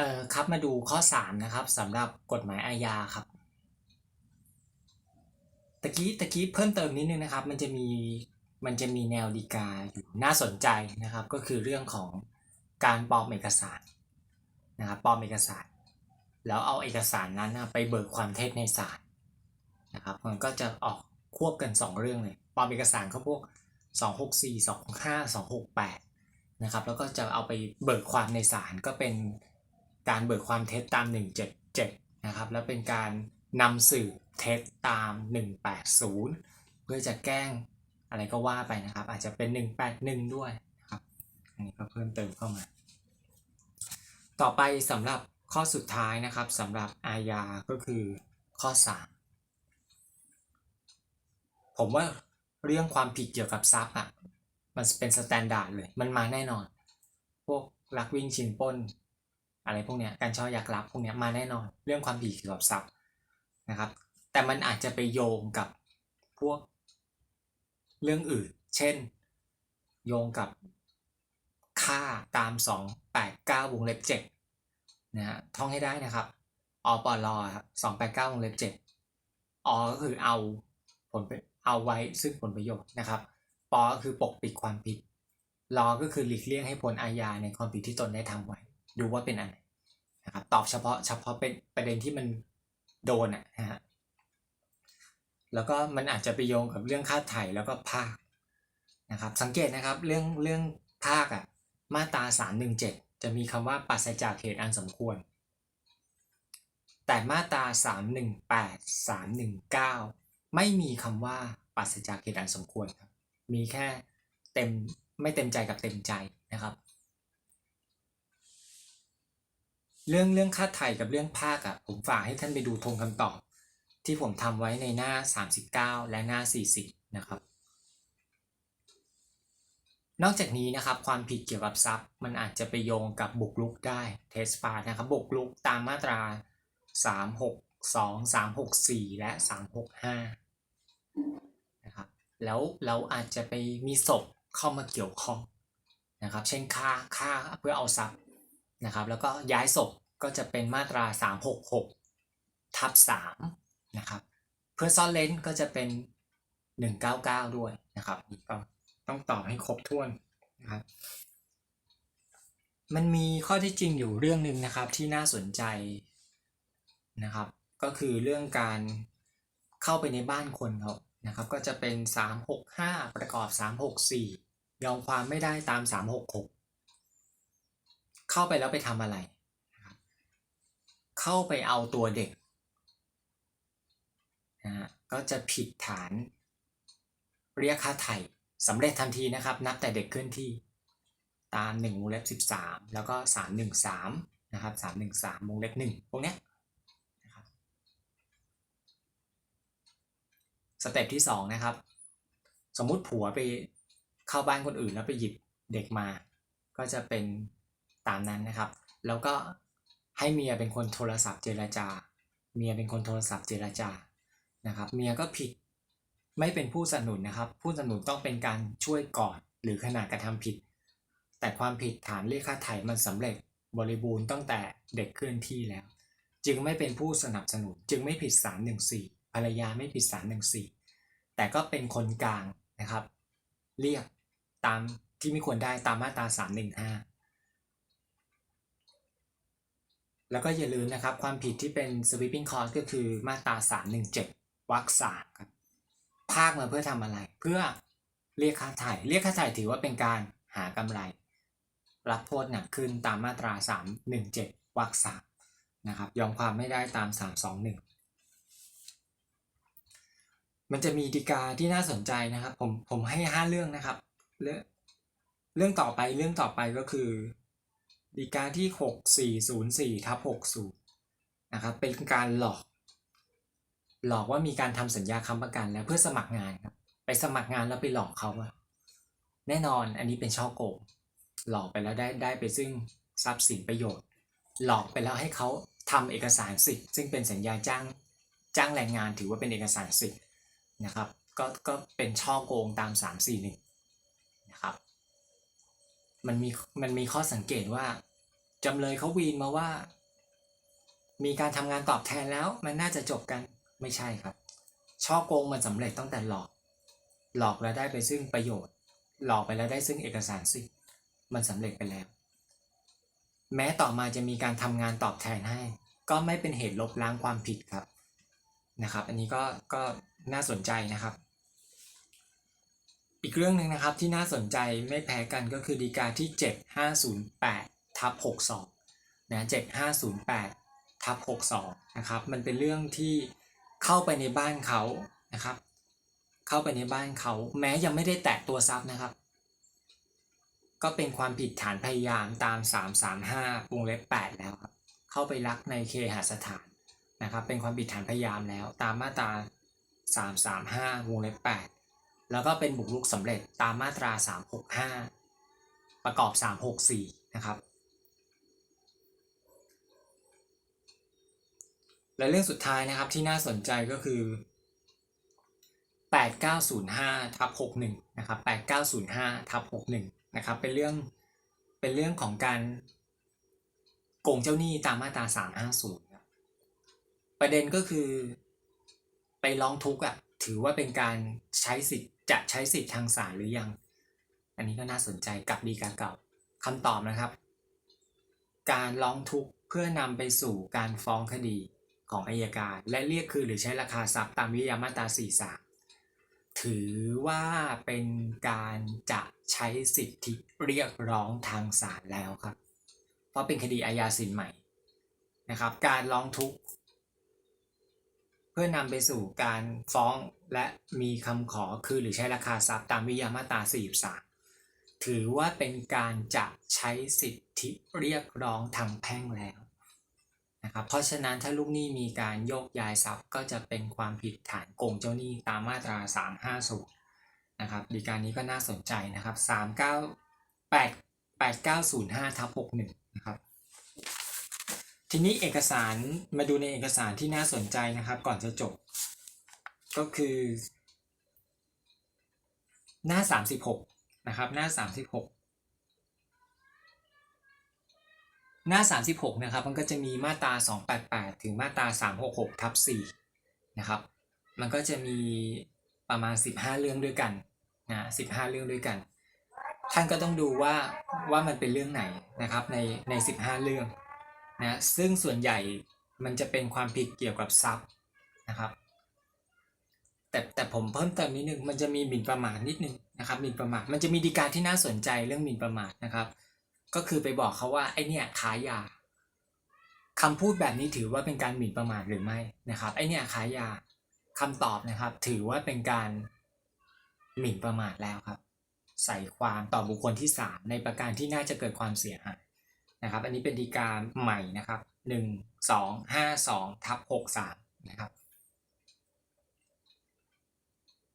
เอ่อครับมาดูข้อสามนะครับสำหรับกฎหมายอาญาครับตะกี้ตะกี้เพิ่มเติมนิดนึงนะครับ มันจะมีมันจะมีแนวดีกาอยู่น่าสนใจนะครับ ก็คือเรื่องของการปลอมเอกสารนะครับปลอมเอกสาร แล้วเอาเอกสารนั้นนะไปเบิกความเท็จในศาลนะครับ มันก็จะออกควบกันสองเรื่องเลยปลอมเอกสารเขาพวก 264 265 268นะครับแล้วก็จะเอาไปเบิกความในศาลก็เป็น การเบิกความเท็จตาม 177 นะครับ แล้วเป็นการนำสืบเท็จตาม 180 เพื่อจะแกล้งอะไรก็ว่าไปนะครับ อาจจะเป็น 181 ด้วยนะครับอันนี้ก็เพิ่มเติมเข้ามา ต่อไปสำหรับข้อสุดท้ายนะครับสำหรับอาญาก็คือข้อ 3 ผมว่าเรื่องความผิดเกี่ยวกับทรัพย์อะมันเป็นสแตนดาร์ดเลย มันมาแน่นอน พวกลักวิ่งชิงปล้น อะไรพวกเนี้ยการช่อยักรับพวกเนี้ยมาแน่นอนเรื่องความผิดเกี่ยวกับทรัพย์นะครับ แต่มันอาจจะไปโยงกับพวกเรื่องอื่น เช่น โยงกับค่าตาม 289 วงเล็บ7นะฮะท่องให้ได้นะครับอปลอครับ289 วงเล็บ7อก็คือเอาผลเอาไว้ซึ่งผลประโยชน์นะครับปก็คือปกปิดความผิดรอก็คือหลีกเลี่ยงให้ผลอาญาในความผิดที่ตนได้ทำไว้ ดูว่าเป็นอะไรนะครับตอบเฉพาะเฉพาะเป็นประเด็นที่มันโดนอะนะฮะแล้วก็มันอาจจะไปโยงกับเรื่องค่าไถ่แล้วก็ภาคนะครับสังเกตนะครับเรื่องเรื่องภาคอะมาตรา317 จะมีคำว่าปราศจากเหตุอันสมควร แต่มาตรา318 319 ไม่มีคำว่าปราศจากเหตุอันสมควรครับมีแค่เต็มไม่เต็มใจกับเต็มใจนะครับ เรื่องเรื่องค่าไถ่กับเรื่องภาคอะผมฝากให้ท่านไปดูทงคำตอบ ที่ผมทำไว้ในหน้า 39 และหน้า 40 นะครับ นอกจากนี้นะครับความผิดเกี่ยวกับทรัพย์ มันอาจจะไปโยงกับบุกรุกได้เทสปานะครับบุกรุกตามมาตรา 362 364 และ 365 นะครับแล้วเราอาจจะไปมีศพเข้ามาเกี่ยวข้องนะครับ เช่นฆ่าฆ่าเพื่อเอาทรัพย์นะครับ แล้วก็ย้ายศพ ก็จะเป็นมาตรา 366 ทับ3นะครับ เพื่อซ่อนเลนก็จะเป็น 199 ด้วยนะครับนี่ก็ต้องตอบให้ครบถ้วนนะครับ มันมีข้อที่จริงอยู่เรื่องหนึ่งนะครับที่น่าสนใจนะครับ ก็คือเรื่องการเข้าไปในบ้านคนเขานะครับ ก็จะเป็น 365 ประกอบ 364 ยอมความไม่ได้ตาม 366 เข้าไปแล้วไปทำอะไรนะครับ เข้าไปเอาตัวเด็กนะฮะก็จะผิดฐานเรียกค่าไถ่สำเร็จทันทีนะครับ นับแต่เด็กเคลื่อนที่ตาม1วงเล็บ 13 แล้วก็ 313 นะครับ 313วงเล็บ 1 พวกเนี้ยนะครับสเต็ปที่ 2 นะครับ สมมุติผัวไปเข้าบ้านคนอื่นแล้วไปหยิบเด็กมา ก็จะเป็นตามนั้นนะครับ แล้วก็ ให้เมียเป็นคนโทรศัพท์เจรจา เมียเป็นคนโทรศัพท์เจรจานะครับ เมียก็ผิดไม่เป็นผู้สนับสนุนนะครับ ผู้สนับสนุนต้องเป็นการช่วยก่อนหรือขณะกระทำผิด แต่ความผิดฐานเรียกค่าไถ่มันสำเร็จบริบูรณ์ตั้งแต่เด็กเคลื่อนที่แล้ว จึงไม่เป็นผู้สนับสนุน จึงไม่ผิด314ภรรยาไม่ผิด314แต่ก็เป็นคนกลางนะครับ เรียกตามที่ไม่ควรได้ตามมาตรา315 แล้วก็อย่าลืมนะครับ ความผิดที่เป็น sweeping clause ก็คือมาตรา 317วรรคสามครับภาคมาเพื่อทำอะไร เพื่อเรียกค่าไถ่เรียกค่าไถ่ถือว่าเป็นการหากำไร รับโทษหนักขึ้นตามมาตรา 317วรรคสามนะครับยอมความไม่ได้ตาม 321 มันจะมีดีกาที่น่าสนใจนะครับ ผมผมให้ 5 เรื่องนะครับ เรื่องเรื่องต่อไปเรื่องต่อไปก็คือ ดีกาที่ 6404ทับ60นะครับเป็นการหลอก หลอกว่ามีการทำสัญญาค้ำประกันแล้วเพื่อสมัครงานครับไปสมัครงานแล้วไปหลอกเขาอะแน่นอนอันนี้เป็นช่อโกงหลอกไปแล้วได้ได้ไปซึ่งทรัพย์สินประโยชน์ หลอกไปแล้วให้เขาทำเอกสารสิทธิ์ซึ่งเป็นสัญญาจ้างจ้างแรงงานถือว่าเป็นเอกสารสิทธิ์นะครับก็ก็เป็นช่อโกงตาม 341นะครับ มันมีมันมีข้อสังเกตว่าจำเลยเขาวีนมาว่า มีการทำงานตอบแทนแล้ว มันน่าจะจบกันไม่ใช่ครับ ช่อโกงมันสำเร็จตั้งแต่หลอก หลอกแล้วได้ไปซึ่งประโยชน์ หลอกไปแล้วได้ซึ่งเอกสารสิมันสำเร็จไปแล้ว แม้ต่อมาจะมีการทำงานตอบแทนให้ ก็ไม่เป็นเหตุลบล้างความผิดครับนะครับ อันนี้ก็ก็น่าสนใจนะครับ อีกเรื่องหนึ่งนะครับที่น่าสนใจไม่แพ้กันก็คือดีกาที่ 7508ทับ62นะ7508ทับ62นะครับมันเป็นเรื่องที่เข้าไปในบ้านเขานะครับ เข้าไปในบ้านเขาแม้ยังไม่ได้แตะตัวทรัพย์นะครับ ก็เป็นความผิดฐานพยายามตาม 335วงเล็บ8แล้วครับเข้าไปลักในเคหสถานนะครับ เป็นความผิดฐานพยายามแล้วตามมาตรา335วงเล็บ8 แล้วก็เป็นบุกรุกสำเร็จตามมาตรา 365 ประกอบ 364 นะครับ และเรื่องสุดท้ายนะครับที่น่าสนใจก็คือ 8905ทับ61 นะครับ 8905ทับ61 นะครับ เป็นเรื่อง เป็นเรื่องของการโกงเจ้าหนี้ตามมาตรา 350ครับประเด็นก็คือไปร้องทุกข์อะถือว่าเป็นการใช้สิทธิ์ จะใช้สิทธิ์ทางศาลหรือยัง อันนี้ก็น่าสนใจกับดีกาเก่าคำตอบนะครับ การร้องทุกข์เพื่อนำไปสู่การฟ้องคดีของอายการ และเรียกคืนหรือใช้ราคาทรัพย์ตามวิทยามาตรา43 ถือว่าเป็นการจะใช้สิทธิเรียกร้องทางศาลแล้วครับ เพราะเป็นคดีอาญาสินใหม่นะครับ การร้องทุกข์เพื่อนำไปสู่การฟ้อง และมีคำขอคือหรือใช้ราคาทรัพย์ตามวิยามาตรา43 ถือว่าเป็นการจะใช้สิทธิเรียกร้องทางแพ่งแล้วนะครับเพราะฉะนั้นถ้าลูกหนี้มีการโยกย้ายทรัพย์ก็จะเป็นความผิดฐานโกงเจ้าหนี้ตามมาตรา 350นะครับดีการนี้ก็น่าสนใจนะครับ 39 8 8905ทับ61นะครับทีนี้เอกสารมาดูในเอกสารที่น่าสนใจนะครับ ก่อนจะจบ ก็คือ หน้า 36 นะครับ หน้า 36 หน้า 36 นะครับ มันก็จะมีมาตรา 288 ถึงมาตรา 366 ทับ4นะครับ มันก็จะมีประมาณ 15 เรื่องด้วยกันนะ15 เรื่องด้วยกัน ท่านก็ต้องดูว่าว่ามันเป็นเรื่องไหนนะครับในใน 15 เรื่องนะซึ่งส่วนใหญ่มันจะเป็นความผิดเกี่ยวกับทรัพย์นะครับ แต่แต่ผมเพิ่มเติมนิดนึงมันจะมีหมิ่นประมาทนิดนึงนะครับหมิ่นประมาทมันจะมีดีกาที่น่าสนใจเรื่องหมิ่นประมาทนะครับ ก็คือไปบอกเขาว่าไอเนี่ยขายยาคำพูดแบบนี้ถือว่าเป็นการหมิ่นประมาทหรือไม่นะครับไอเนี่ยขายยาคำตอบนะครับ ถือว่าเป็นการหมิ่นประมาทแล้วครับ ใส่ความต่อบุคคลที่สามในประการที่น่าจะเกิดความเสียหายนะครับ อันนี้เป็นดีกาใหม่นะครับหนึ่งสองห้าสองทับหกสามนะครับ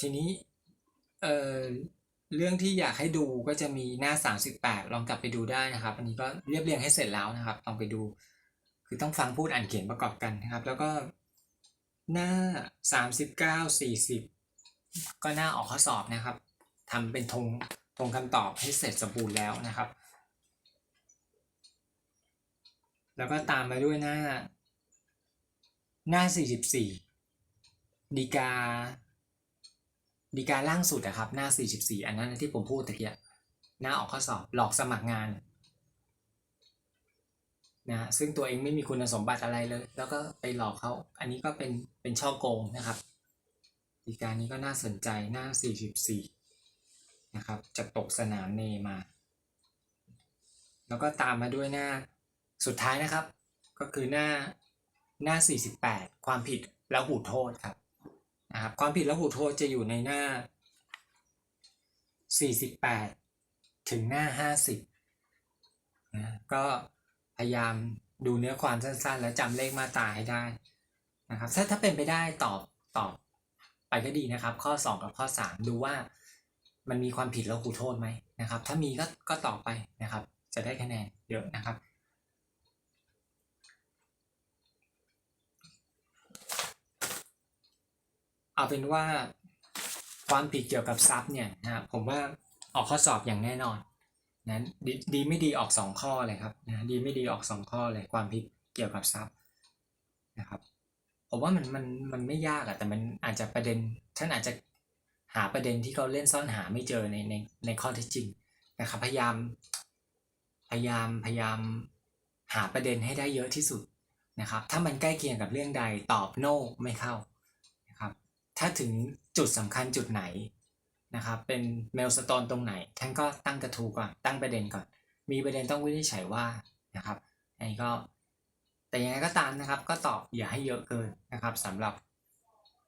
ทีนี้เอ่อเรื่องที่อยากให้ดูก็จะมีหน้า 38 ลองกลับไปดูได้นะครับ อันนี้ก็เรียบเรียงให้เสร็จแล้วนะครับลองไปดู คือต้องฟังพูดอ่านเขียนประกอบกันนะครับ แล้วก็หน้า 39 40 ก็หน้าออกข้อสอบนะครับทำเป็นธงธงคำตอบให้เสร็จสมบูรณ์แล้วนะครับ แล้วก็ตามมาด้วยหน้า หน้า 44ดีกา ดีการล่างสุดอะครับ หน้า 44 อันนั้นที่ผมพูดตะเกียหน้าออกข้อสอบหลอกสมัครงานนะซึ่งตัวเองไม่มีคุณสมบัติอะไรเลย แล้วก็ไปหลอกเขาอันนี้ก็เป็นเป็นช่อโกงนะครับดีการนี้ก็น่าสนใจหน้า 44 นะครับจะตกสนามเนมา แล้วก็ตามมาด้วยหน้าสุดท้ายนะครับ ก็คือหน้าหน้า 48 ความผิดแล้วหูโทษครับ นะครับความผิดและหูโทษจะอยู่ในหน้า 48 ถึงหน้า 50นะก็พยายามดูเนื้อความสั้นๆ แล้วจำเลขมาตราให้ได้นะครับถ้าถ้าเป็นไปได้ตอบตอบไปก็ดีนะครับ ข้อ 2 กับข้อ 3 ดูว่ามันมีความผิดแล้วหูโทษไหมนะครับ ถ้ามีก็ก็ตอบไปนะครับ จะได้คะแนนเยอะนะครับ เอาเป็นว่าความผิดเกี่ยวกับทรัพย์เนี่ยนะครับผมว่าออกข้อสอบอย่างแน่นอนนั้นดดีไม่ดีออกสองข้อเลยครับนะดีไม่ดีออกสองข้อเลยความผิดเกี่ยวกับทรัพย์นะครับผมว่ามันมันมันไม่ยากอะแต่มันอาจจะประเด็นท่านอาจจะหาประเด็นที่เขาเล่นซ่อนหาไม่เจอในในในข้อเท็จจริงนะครับพยายามพยายามพยายามหาประเด็นให้ได้เยอะที่สุดนะครับถ้ามันใกล้เคียงกับเรื่องใดตอบ no ไม่เข้า ถ้าถึงจุดสำคัญจุดไหนนะครับเป็นเมลสโตนตรงไหน ท่านก็ตั้งกระทูก่อนตั้งประเด็นก่อน มีประเด็นต้องวินิจฉัยว่านะครับอันนี้ก็แต่ยังไงก็ตามนะครับ ก็ตอบอย่าให้เยอะเกินนะครับสำหรับ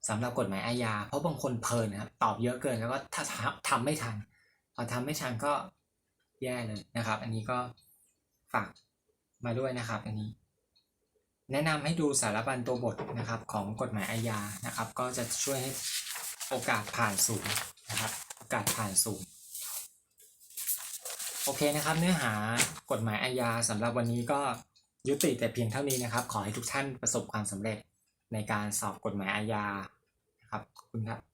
สำหรับกฎหมายอาญาเพราะบางคนเพลินนะครับตอบเยอะเกินแล้วก็ถ้าทำทำไม่ทัน พอทำไม่ทันก็แย่เลยนะครับ อันนี้ก็ฝากมาด้วยนะครับ อันนี้ แนะนำให้ดูสารบัญตัวบทนะครับของกฎหมายอาญานะครับ ก็จะช่วยให้โอกาสผ่านสูงนะครับโอกาสผ่านสูงโอเคนะครับเนื้อหากฎหมายอาญาสำหรับวันนี้ก็ยุติแต่เพียงเท่านี้นะครับ ขอให้ทุกท่านประสบความสำเร็จในการสอบกฎหมายอาญานะครับขอบคุณครับ